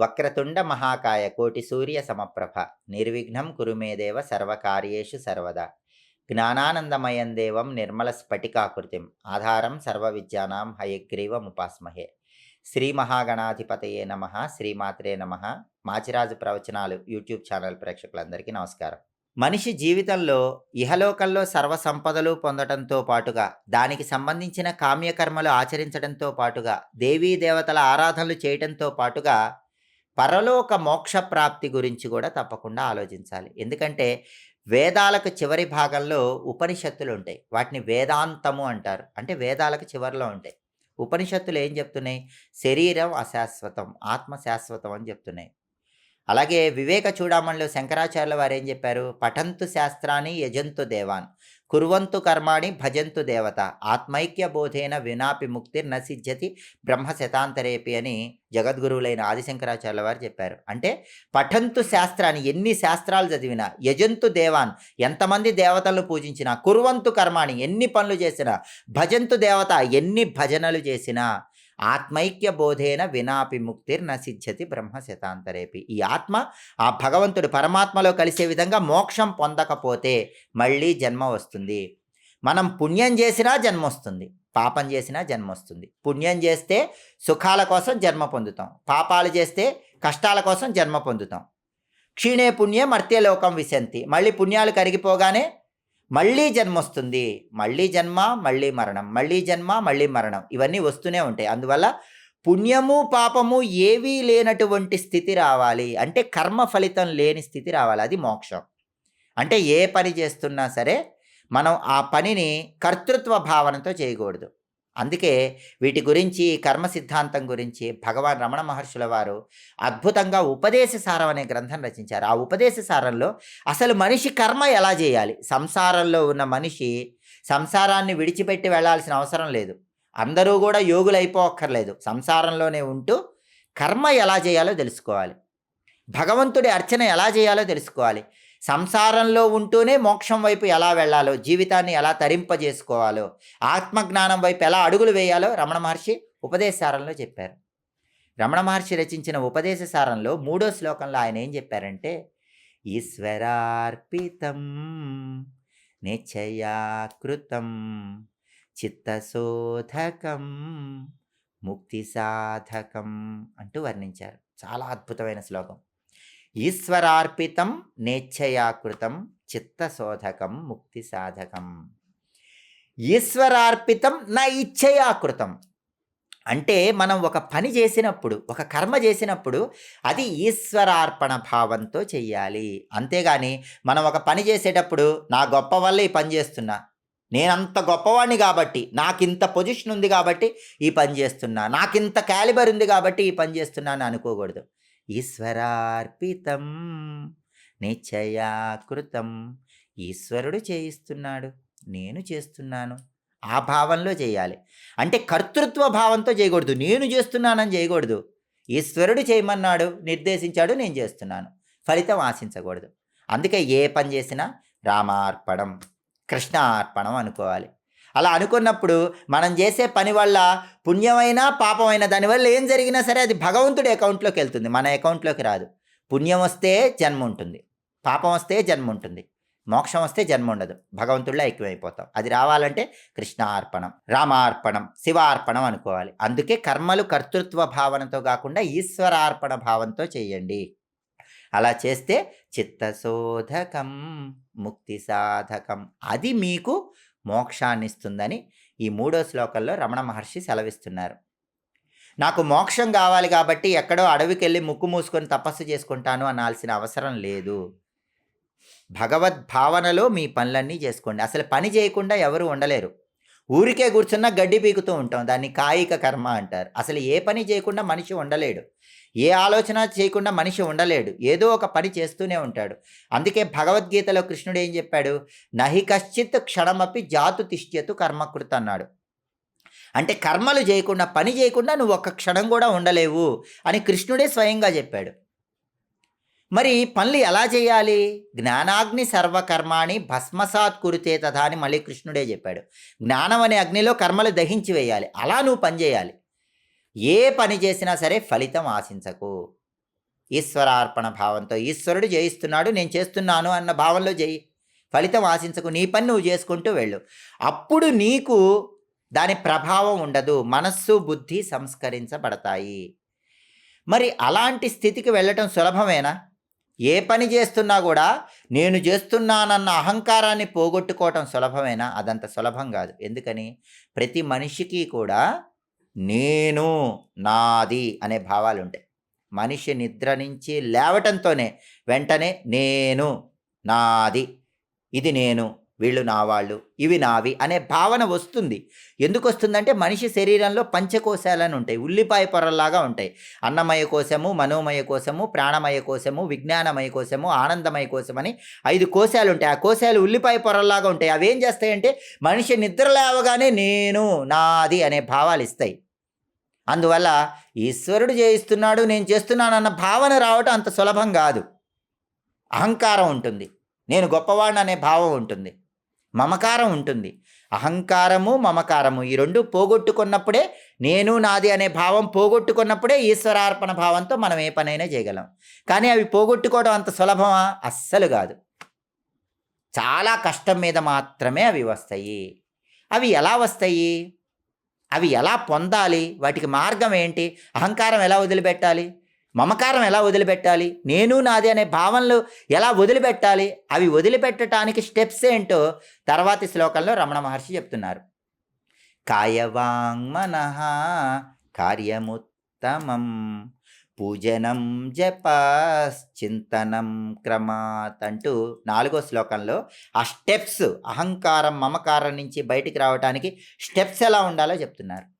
వక్రతుండ మహాకాయ కోటి సూర్య సమప్రభ. నిర్విఘ్నం కురుమేదేవ సర్వకార్యేషు సర్వదా. జ్ఞానానందమయం దేవం నిర్మల స్ఫటికాకృతిం. ఆధారం సర్వ విద్యానాం హయగ్రీవముపాస్మహే శ్రీ మహాగణాధిపతయే నమ. శ్రీమాత్రే నమ. మాచిరాజు ప్రవచనాలు యూట్యూబ్ ఛానల్ ప్రేక్షకులందరికీ నమస్కారం. మనిషి జీవితంలో ఇహలోకంలో సర్వ సంపదలు పొందడంతో పాటుగా దానికి సంబంధించిన కామ్యకర్మలు ఆచరించడంతో పాటుగా దేవీ దేవతల ఆరాధనలు చేయడంతో పాటుగా పరలోక మోక్ష ప్రాప్తి గురించి కూడా తప్పకుండా ఆలోచించాలి. ఎందుకంటే వేదాలకు చివరి భాగంలో ఉపనిషత్తులు ఉంటాయి. వాటిని వేదాంతము అంటారు. అంటే వేదాలకు చివరిలో ఉంటాయి. ఉపనిషత్తులు ఏం చెప్తున్నాయి? శరీరం అశాశ్వతం ఆత్మ శాశ్వతం అని చెప్తున్నాయి. అలాగే వివేక చూడమణిలో శంకరాచార్యుల వారు ఏం చెప్పారు? పఠంతు శాస్త్రాన్ని యజంతు దేవాన్ కుర్వంతు కర్మాణి భజంతు దేవత ఆత్మైక్య బోధేన వినాపి ముక్తిర్ నసిద్ధ్యతి బ్రహ్మ శతాంతరేపి అని జగద్గురువులైన ఆదిశంకరాచార్యుల వారు చెప్పారు. అంటే పఠంతు శాస్త్రాన్ని ఎన్ని శాస్త్రాలు చదివినా యజంతు దేవాన్ ఎంతమంది దేవతలను పూజించినా కుర్వంతు కర్మాణి ఎన్ని పనులు చేసినా భజంతు దేవత ఎన్ని భజనలు చేసినా ఆత్మైక్య బోధేన వినాపి ముక్తిర్ సిద్ధ్యతి బ్రహ్మ శతాంతరేపి. ఈ ఆత్మ ఆ భగవంతుడు పరమాత్మలో కలిసే విధంగా మోక్షం పొందకపోతే మళ్ళీ జన్మ వస్తుంది. మనం పుణ్యం చేసినా జన్మ వస్తుంది. పాపం చేసినా జన్మ వస్తుంది. పుణ్యం చేస్తే సుఖాల కోసం జన్మ పొందుతాం. పాపాలు చేస్తే కష్టాల కోసం జన్మ పొందుతాం. క్షీణే పుణ్యం మర్త్యలోకం విశంతి. మళ్ళీ పుణ్యాలు కరిగిపోగానే మళ్ళీ జన్మ వస్తుంది మళ్ళీ జన్మ మళ్ళీ మరణం. మళ్ళీ జన్మ మళ్ళీ మరణం. ఇవన్నీ వస్తూనే ఉంటాయి. అందువల్ల పుణ్యము పాపము ఏవీ లేనటువంటి స్థితి రావాలి. అంటే కర్మ ఫలితం లేని స్థితి రావాలి. అది మోక్షం. అంటే ఏ పని చేస్తున్నా సరే మనం ఆ పనిని కర్తృత్వ భావనతో చేయకూడదు. అందుకే వీటి గురించి కర్మ సిద్ధాంతం గురించి భగవాన్ రమణ మహర్షుల వారు అద్భుతంగా ఉపదేశ సారం అనే గ్రంథం రచించారు. ఆ ఉపదేశ సారంలో అసలు మనిషి కర్మ ఎలా చేయాలి? సంసారంలో ఉన్న మనిషి సంసారాన్ని విడిచిపెట్టి వెళ్ళాల్సిన అవసరం లేదు. అందరూ కూడా యోగులైపోక్కర్లేదు సంసారంలోనే ఉంటూ కర్మ ఎలా చేయాలో తెలుసుకోవాలి. భగవంతుడి అర్చన ఎలా చేయాలో తెలుసుకోవాలి. సంసారంలో ఉంటూనే మోక్షం వైపు ఎలా వెళ్ళాలో జీవితాన్ని ఎలా తరింపజేసుకోవాలో ఆత్మజ్ఞానం వైపు ఎలా అడుగులు వేయాలో రమణ మహర్షి ఉపదేశారంలో చెప్పారు. రమణ మహర్షి రచించిన ఉపదేశ సారంలో మూడో శ్లోకంలో ఆయన ఏం చెప్పారంటే ఈశ్వరార్పితం నిశ్చయాకృతం చిత్తశోధకం ముక్తి సాధకం అంటూ వర్ణించారు. చాలా అద్భుతమైన శ్లోకం. ఈశ్వరార్పితం నేచ్ఛయాకృతం చిత్తశోధకం ముక్తి సాధకం ఈశ్వరార్పితం నా ఇచ్ఛయాకృతం అంటే మనం ఒక పని చేసినప్పుడు ఒక కర్మ చేసినప్పుడు అది ఈశ్వరార్పణ భావంతో చెయ్యాలి. అంతేగాని మనం ఒక పని చేసేటప్పుడు నా గొప్ప వల్ల ఈ పని చేస్తున్నా. నేనంత గొప్పవాడిని కాబట్టి నాకింత పొజిషన్ ఉంది కాబట్టి ఈ పని చేస్తున్నా. నాకింత క్యాలిబర్ ఉంది కాబట్టి ఈ పని చేస్తున్నా అని అనుకోకూడదు. ఈశ్వరార్పితం నిశ్చయాకృతం. ఈశ్వరుడు చేయిస్తున్నాడు నేను చేస్తున్నాను. ఆ భావంలో చేయాలి. అంటే కర్తృత్వ భావంతో చేయకూడదు. నేను చేస్తున్నానని చేయకూడదు. ఈశ్వరుడు చేయమన్నాడు నిర్దేశించాడు నేను చేస్తున్నాను. ఫలితం ఆశించకూడదు. అందుకే ఏ పని చేసినా రామార్పణం కృష్ణ అర్పణం అనుకోవాలి. అలా అనుకున్నప్పుడు మనం చేసే పని వల్ల పుణ్యమైనా పాపమైన దానివల్ల ఏం జరిగినా సరే అది భగవంతుడి అకౌంట్లోకి వెళ్తుంది. మన అకౌంట్లోకి రాదు. పుణ్యం వస్తే జన్మ ఉంటుంది. పాపం వస్తే జన్మ ఉంటుంది. మోక్షం వస్తే జన్మ ఉండదు. భగవంతుడిలో ఐక్యమైపోతాం. అది రావాలంటే కృష్ణార్పణం రామార్పణం శివార్పణం అనుకోవాలి. అందుకే కర్మలు కర్తృత్వ భావనతో కాకుండా ఈశ్వరార్పణ భావంతో చేయండి. అలా చేస్తే చిత్తశోధకం ముక్తి సాధకం. అది మీకు మోక్షాన్ని ఇస్తుందని ఈ మూడో శ్లోకంలో రమణ మహర్షి సెలవిస్తున్నారు. నాకు మోక్షం కావాలి కాబట్టి ఎక్కడో అడవికి వెళ్ళి ముక్కు మూసుకొని తపస్సు చేసుకుంటాను అనాల్సిన అవసరం లేదు. భగవద్భావనలో మీ పనులన్నీ చేసుకోండి. అసలు పని చేయకుండా ఎవరు ఉండలేరు. ఊరికే కూర్చున్న గడ్డి పీకుతూ ఉంటాం. దాన్ని కాయిక కర్మ అంటారు. అసలు ఏ పని చేయకుండా మనిషి ఉండలేడు. ఏ ఆలోచన చేయకుండా మనిషి ఉండలేడు. ఏదో ఒక పని చేస్తూనే ఉంటాడు. అందుకే భగవద్గీతలో కృష్ణుడు ఏం చెప్పాడు? నహి కశ్చిత్ క్షణమపి జాతు తిష్ట్యతు కర్మకృత అన్నాడు. అంటే కర్మలు చేయకుండా పని చేయకుండా నువ్వు ఒక్క క్షణం కూడా ఉండలేవు అని కృష్ణుడే స్వయంగా చెప్పాడు. మరి పనులు ఎలా చేయాలి? జ్ఞానాగ్ని సర్వకర్మాణి భస్మసాత్ కురితే తథా అని మళ్ళీ కృష్ణుడే చెప్పాడు. జ్ఞానం అనే అగ్నిలో కర్మలు దహించి వేయాలి. అలా నువ్వు పని చేయాలి. ఏ పని చేసినా సరే ఫలితం ఆశించకు. ఈశ్వరార్పణ భావంతో ఈశ్వరుడు జయిస్తున్నాడు నేను చేస్తున్నాను అన్న భావంలో జయి. ఫలితం ఆశించకు. నీ పని నువ్వు చేసుకుంటూ వెళ్ళు. అప్పుడు నీకు దాని ప్రభావం ఉండదు. మనస్సు బుద్ధి సంస్కరించబడతాయి. మరి అలాంటి స్థితికి వెళ్ళటం సులభమేనా? ఏ పని చేస్తున్నా కూడా నేను చేస్తున్నానన్న అహంకారాన్ని పోగొట్టుకోవటం సులభమేనా? అదంత సులభం కాదు. ఎందుకని? ప్రతి మనిషికి కూడా నేను నాది అనే భావాలు ఉంటాయి మనిషి నిద్ర నుంచి లేవటంతోనే వెంటనే నేను నాది ఇది నేను వీళ్ళు నా వాళ్ళు ఇవి నావి అనే భావన వస్తుంది. ఎందుకు వస్తుందంటే మనిషి శరీరంలో పంచకోశాలని ఉంటాయి. ఉల్లిపాయ పొరల్లాగా ఉంటాయి. అన్నమయ కోశము మనోమయ కోశము ప్రాణమయ కోశము విజ్ఞానమయ కోశము ఆనందమయ కోశం అని ఐదు కోశాలు ఉంటాయి. ఆ కోశాలు ఉల్లిపాయ పొరల్లాగా ఉంటాయి. అవి ఏం చేస్తాయంటే మనిషి నిద్ర లేవగానే నేను నాది అనే భావాలు ఇస్తాయి. అందువల్ల ఈశ్వరుడు చేయిస్తున్నాడు నేను చేస్తున్నానన్న భావన రావటం అంత సులభం కాదు. అహంకారం ఉంటుంది. నేను గొప్పవాడిని అనే భావం ఉంటుంది. మమకారం ఉంటుంది. అహంకారము మమకారము ఈ రెండు పోగొట్టుకున్నప్పుడే నేను నాది అనే భావం పోగొట్టుకున్నప్పుడే ఈశ్వరార్పణ భావంతో మనం ఏ పనైనా చేయగలం. కానీ అవి పోగొట్టుకోవడం అంత సులభమా? అస్సలు కాదు. చాలా కష్టం మీద మాత్రమే అవి వస్తాయి. అవి ఎలా వస్తాయి? అవి ఎలా పొందాలి? వాటికి మార్గం ఏంటి? అహంకారం ఎలా వదిలిపెట్టాలి? మమకారం ఎలా వదిలిపెట్టాలి? నేను నాది అనే భావనలు ఎలా వదిలిపెట్టాలి? అవి వదిలిపెట్టడానికి స్టెప్స్ ఏంటో తర్వాతి శ్లోకంలో రమణ మహర్షి చెప్తున్నారు. కాయవాంగ్మనః కార్యముత్తమం పూజనం జపశ్చింతనం క్రమాత్ అంటూ నాలుగో శ్లోకంలో ఆ స్టెప్స్ అహంకారం మమకారం నుంచి బయటికి రావడానికి స్టెప్స్ ఎలా ఉండాలో చెప్తున్నారు.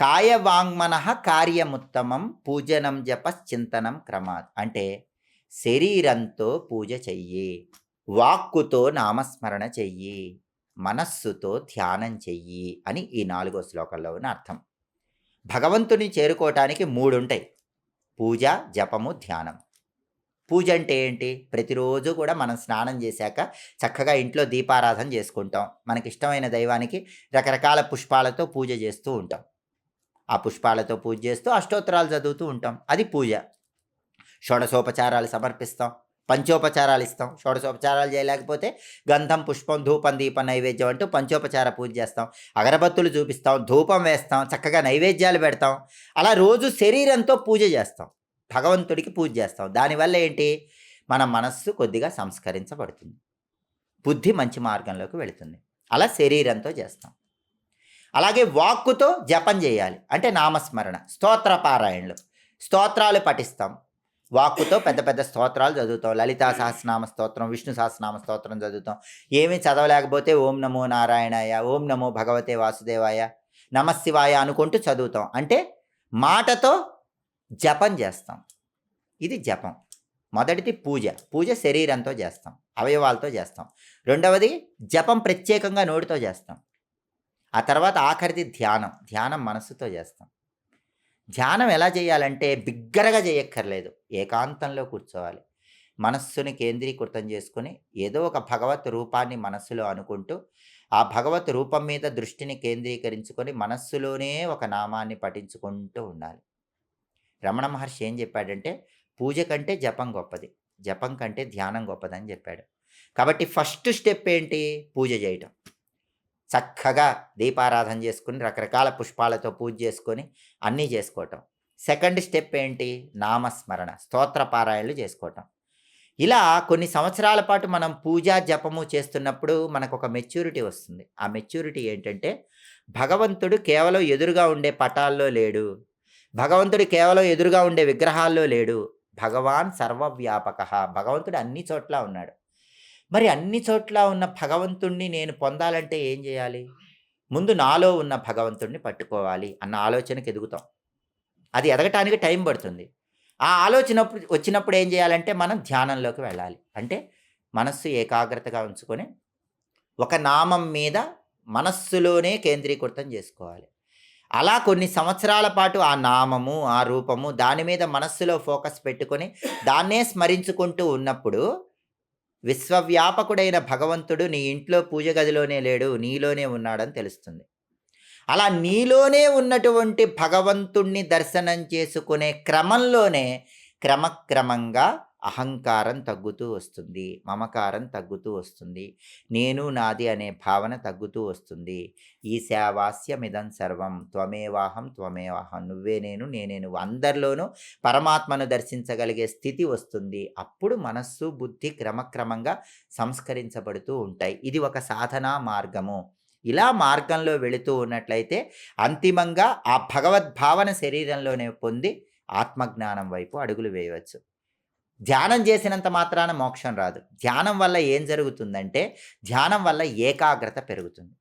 కాయవాంగ్మన కార్యముత్తమం పూజనం జపశ్చింతనం క్రమాత్. అంటే శరీరంతో పూజ చెయ్యి వాక్కుతో నామస్మరణ చెయ్యి మనస్సుతో ధ్యానం చెయ్యి అని ఈ నాలుగో శ్లోకంలో ఉన్న అర్థం. భగవంతుని చేరుకోవటానికి మూడు ఉంటాయి పూజ జపము ధ్యానం. పూజ అంటే ఏంటి? ప్రతిరోజు కూడా మనం స్నానం చేశాక చక్కగా ఇంట్లో దీపారాధన చేసుకుంటాం. మనకి ఇష్టమైన దైవానికి రకరకాల పుష్పాలతో పూజ చేస్తూ ఉంటాం. ఆ పుష్పాలతో పూజ చేస్తూ అష్టోత్తరాలు చదువుతూ ఉంటాం. అది పూజ. షోడశోపచారాలు సమర్పిస్తాం. పంచోపచారాలు ఇస్తాం. షోడశోపచారాలు చేయలేకపోతే గంధం పుష్పం ధూపం దీపం నైవేద్యం అంటూ పంచోపచార పూజ చేస్తాం. అగరబత్తులు చూపిస్తాం ధూపం వేస్తాం చక్కగా నైవేద్యాలు పెడతాం. అలా రోజు శరీరంతో పూజ చేస్తాం. భగవంతుడికి పూజ చేస్తాం. దానివల్ల ఏంటి? మన మనస్సు కొద్దిగా సంస్కరించబడుతుంది. బుద్ధి మంచి మార్గంలోకి వెళుతుంది. అలా శరీరంతో చేస్తాం. అలాగే వాక్కుతో జపం చేయాలి. అంటే నామస్మరణ స్తోత్ర పారాయణలు. స్తోత్రాలు పఠిస్తాం. వాక్కుతో పెద్ద పెద్ద స్తోత్రాలు చదువుతాం. లలితా సహస్రనామ స్తోత్రం విష్ణు సహస్రనామ స్తోత్రం చదువుతాం. ఏమీ చదవలేకపోతే ఓం నమో నారాయణాయ ఓం నమో భగవతే వాసుదేవాయ నమశివాయ అనుకుంటూ చదువుతాం. అంటే మాటతో జపం చేస్తాం. ఇది జపం. మొదటిది పూజ. పూజ శరీరంతో చేస్తాం. అవయవాలతో చేస్తాం. రెండవది జపం ప్రత్యేకంగా నోటితో చేస్తాం. ఆ తర్వాత ఆఖరిది ధ్యానం. ధ్యానం మనస్సుతో చేస్తాం. ధ్యానం ఎలా చేయాలంటే బిగ్గరగా చేయక్కర్లేదు. ఏకాంతంలో కూర్చోవాలి. మనస్సుని కేంద్రీకృతం చేసుకొని ఏదో ఒక భగవత్ రూపాన్ని మనస్సులో అనుకుంటూ ఆ భగవత్ రూపం మీద దృష్టిని కేంద్రీకరించుకొని మనస్సులోనే ఒక నామాన్ని పఠించుకుంటూ ఉండాలి. రమణ మహర్షి ఏం చెప్పాడంటే పూజ కంటే జపం గొప్పది. జపం కంటే ధ్యానం గొప్పదని చెప్పాడు. కాబట్టి ఫస్ట్ స్టెప్ ఏంటి? పూజ చేయటం. చక్కగా దీపారాధన చేసుకుని రకరకాల పుష్పాలతో పూజ చేసుకొని అన్నీ చేసుకోవటం. సెకండ్ స్టెప్ ఏంటి? నామస్మరణ స్తోత్ర పారాయణలు చేసుకోవటం. ఇలా కొన్ని సంవత్సరాల పాటు మనం పూజా జపము చేస్తున్నప్పుడు మనకు ఒక మెచ్యూరిటీ వస్తుంది. ఆ మెచ్యూరిటీ ఏంటంటే భగవంతుడు కేవలం ఎదురుగా ఉండే పటాల్లో లేడు. భగవంతుడు కేవలం ఎదురుగా ఉండే విగ్రహాల్లో లేడు. భగవాన్ సర్వవ్యాపక. భగవంతుడు అన్ని చోట్ల ఉన్నాడు. మరి అన్ని చోట్ల ఉన్న భగవంతుణ్ణి నేను పొందాలంటే ఏం చేయాలి? ముందు నాలో ఉన్న భగవంతుణ్ణి పట్టుకోవాలి అన్న ఆలోచనకి ఎదుగుతాం. అది ఎదగటానికి టైం పడుతుంది. ఆ ఆలోచన వచ్చినప్పుడు ఏం చేయాలంటే మనం ధ్యానంలోకి వెళ్ళాలి. అంటే మనస్సు ఏకాగ్రతగా ఉంచుకొని ఒక నామం మీద మనస్సులోనే కేంద్రీకృతం చేసుకోవాలి. అలా కొన్ని సంవత్సరాల పాటు ఆ నామము ఆ రూపము దాని మీద మనస్సులో ఫోకస్ పెట్టుకొని దాన్నే స్మరించుకుంటూ ఉన్నప్పుడు విశ్వవ్యాపకుడైన భగవంతుడు నీ ఇంట్లో పూజ గదిలోనే లేడు నీలోనే ఉన్నాడని తెలుస్తుంది. అలా నీలోనే ఉన్నటువంటి భగవంతుణ్ణి దర్శనం చేసుకునే క్రమంలోనే క్రమక్రమంగా అహంకారం తగ్గుతూ వస్తుంది మమకారం తగ్గుతూ వస్తుంది నేను నాది అనే భావన తగ్గుతూ వస్తుంది. ఈ సేవాస్యమిదం సర్వం త్వమేవాహం త్వమేవాహం నువ్వే నేను నేనే నువ్వు అందరిలోనూ పరమాత్మను దర్శించగలిగే స్థితి వస్తుంది. అప్పుడు మనస్సు బుద్ధి క్రమక్రమంగా సంస్కరించబడుతూ ఉంటాయి. ఇది ఒక సాధనా మార్గము. ఇలా మార్గంలో వెళుతూ ఉన్నట్లయితే అంతిమంగా ఆ భగవద్భావన శరీరంలోనే పొంది ఆత్మజ్ఞానం వైపు అడుగులు వేయవచ్చు. ధ్యానం చేసినంత మాత్రాన మోక్షం రాదు. ధ్యానం వల్ల ఏం జరుగుతుందంటే ధ్యానం వల్ల ఏకాగ్రత పెరుగుతుంది.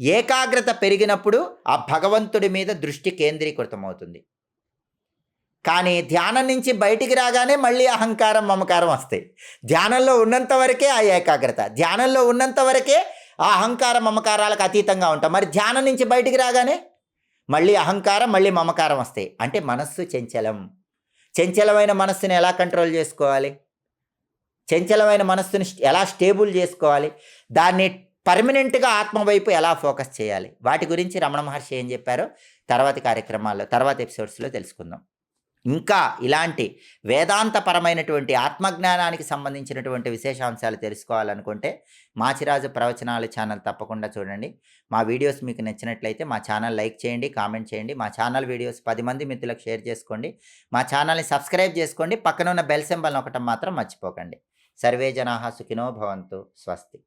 ఏకాగ్రత పెరిగినప్పుడు ఆ భగవంతుడి మీద దృష్టి కేంద్రీకృతమవుతుంది. కానీ ధ్యానం నుంచి బయటికి రాగానే మళ్ళీ అహంకారం మమకారం వస్తాయి. ధ్యానంలో ఉన్నంత వరకే ఆ ఏకాగ్రత ధ్యానంలో ఉన్నంత వరకే ఆ అహంకార మమకారాలకు అతీతంగా ఉంటాం. మరి ధ్యానం నుంచి బయటికి రాగానే మళ్ళీ అహంకారం మళ్ళీ మమకారం వస్తాయి. అంటే మనస్సు చంచలం. చంచలమైన మనస్సుని ఎలా కంట్రోల్ చేసుకోవాలి? చంచలమైన మనస్సుని ఎలా స్టేబుల్ చేసుకోవాలి? దాన్ని పర్మనెంట్గా ఆత్మ వైపు ఎలా ఫోకస్ చేయాలి? వాటి గురించి రమణ మహర్షి ఏం చెప్పారో తర్వాతి కార్యక్రమాల్లో తర్వాత ఎపిసోడ్స్లో తెలుసుకుందాం. ఇంకా ఇలాంటి వేదాంతపరమైనటువంటి ఆత్మజ్ఞానానికి సంబంధించినటువంటి విశేషాంశాలు తెలుసుకోవాలనుకుంటే మాచిరాజు ప్రవచనాలు ఛానల్ తప్పకుండా చూడండి. మా వీడియోస్ మీకు నచ్చినట్లయితే మా ఛానల్ లైక్ చేయండి కామెంట్ చేయండి. మా ఛానల్ వీడియోస్ పది మంది మిత్రులకు షేర్ చేసుకోండి. మా ఛానల్ని సబ్స్క్రైబ్ చేసుకోండి. పక్కన ఉన్న బెల్ సింబల్ ఒకటం మాత్రం మర్చిపోకండి. సర్వే జనాహ సుఖినో భవంతు. స్వస్తి.